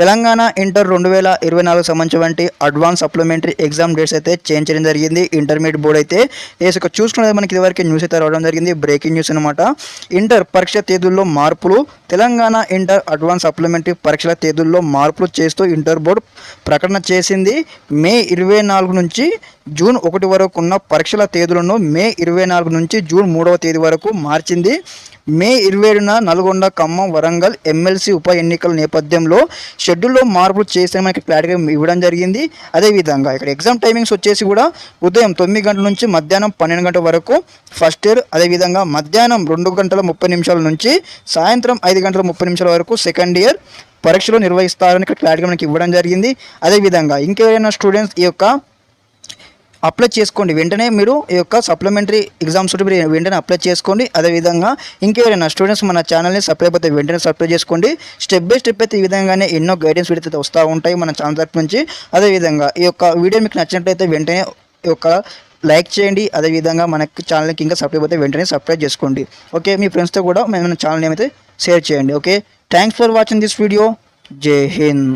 Telangana inter రెండు వేల ఇరవై నాలుగు సంబంధించినటువంటి అడ్వాన్స్ సప్లిమెంటరీ ఎగ్జామ్ డేట్స్ అయితే చేంజ్ చేయడం జరిగింది. ఇంటర్మీడియట్ బోర్డ్ అయితే ఏసు చూసుకునేది మనకి ఇదివరకు న్యూస్ అయితే రావడం జరిగింది. బ్రేకింగ్ న్యూస్ అనమాట ఇంటర్ పరీక్ష తేదీల్లో మార్పులు తెలంగాణ ఇంటర్ అడ్వాన్స్ సప్లిమెంటరీ పరీక్షల తేదీల్లో మార్పులు చేస్తూ ఇంటర్ బోర్డు ప్రకటన చేసింది. మే ఇరవై నాలుగు నుంచి జూన్ ఒకటి వరకు ఉన్న పరీక్షల తేదీలను మే ఇరవై నాలుగు నుంచి జూన్ మూడవ తేదీ వరకు మార్చింది. మే ఇరవై ఏడున నల్గొండ ఖమ్మం వరంగల్ ఎమ్మెల్సీ ఉప ఎన్నికల నేపథ్యంలో షెడ్యూల్లో మార్పులు చేసే మనకి క్లారిటీగా ఇవ్వడం జరిగింది. అదేవిధంగా ఇక్కడ ఎగ్జామ్ టైమింగ్స్ వచ్చేసి కూడా ఉదయం తొమ్మిది గంటల నుంచి మధ్యాహ్నం పన్నెండు గంటల వరకు ఫస్ట్ ఇయర్. అదేవిధంగా మధ్యాహ్నం రెండు గంటల ముప్పై నిమిషాల నుంచి సాయంత్రం ఐదు గంటల ముప్పై నిమిషాల వరకు సెకండ్ ఇయర్ పరీక్షలు నిర్వహిస్తారని ఇక్కడ క్లారిటీగా మనకి ఇవ్వడం జరిగింది. అదేవిధంగా ఇంకెవరైనా స్టూడెంట్స్ ఈ యొక్క అప్లై చేసుకోండి. వెంటనే మీరు ఈ యొక్క సప్లిమెంటరీ ఎగ్జామ్స్ మీరు వెంటనే అప్లై చేసుకోండి. అదేవిధంగా ఇంకెవరైనా స్టూడెంట్స్ మన ఛానల్ని సబ్స్క్రైబ్ అయితే వెంటనే సబ్స్క్రైబ్ చేసుకోండి. స్టెప్ బై స్టెప్ అయితే ఈ విధంగానే ఎన్నో గైడెన్స్ వీడియోస్ అయితే వస్తూ ఉంటాయి మన ఛానల్ తరపు నుంచి. అదేవిధంగా ఈ యొక్క వీడియో మీకు నచ్చినట్లయితే వెంటనే ఈ యొక్క లైక్ చేయండి. అదేవిధంగా మనకి ఛానల్కి ఇంకా సబ్స్క్రైబ్ అయితే వెంటనే సబ్స్క్రైబ్ చేసుకోండి. ఓకే మీ ఫ్రెండ్స్తో కూడా మన ఛానల్ అయితే షేర్ చేయండి. Okay thanks for watching this video Jai Hind